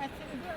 Assim, duas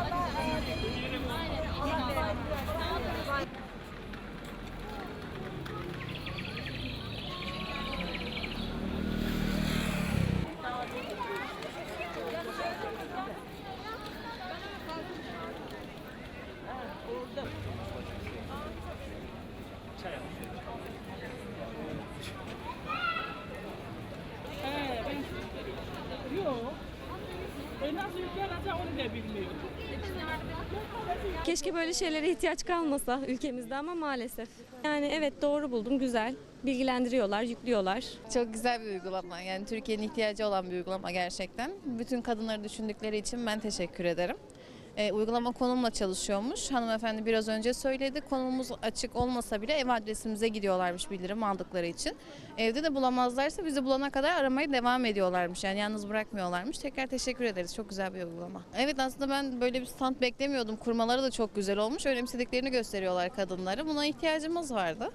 Keşke böyle şeylere ihtiyaç kalmasa ülkemizde ama maalesef. Yani evet doğru buldum, güzel. Bilgilendiriyorlar, yüklüyorlar. Çok güzel bir uygulama. Yani Türkiye'nin ihtiyacı olan bir uygulama gerçekten. Bütün kadınları düşündükleri için ben teşekkür ederim. Ee, uygulama konumla çalışıyormuş. Hanımefendi biraz önce söyledi. Konumumuz açık olmasa bile ev adresimize gidiyorlarmış bildirim aldıkları için. Evde de bulamazlarsa bizi bulana kadar aramaya devam ediyorlarmış. Yani yalnız bırakmıyorlarmış. Tekrar teşekkür ederiz. Çok güzel bir uygulama. Evet aslında ben böyle bir stand beklemiyordum. Kurmaları da çok güzel olmuş. Önemsediklerini gösteriyorlar kadınları. Buna ihtiyacımız vardı.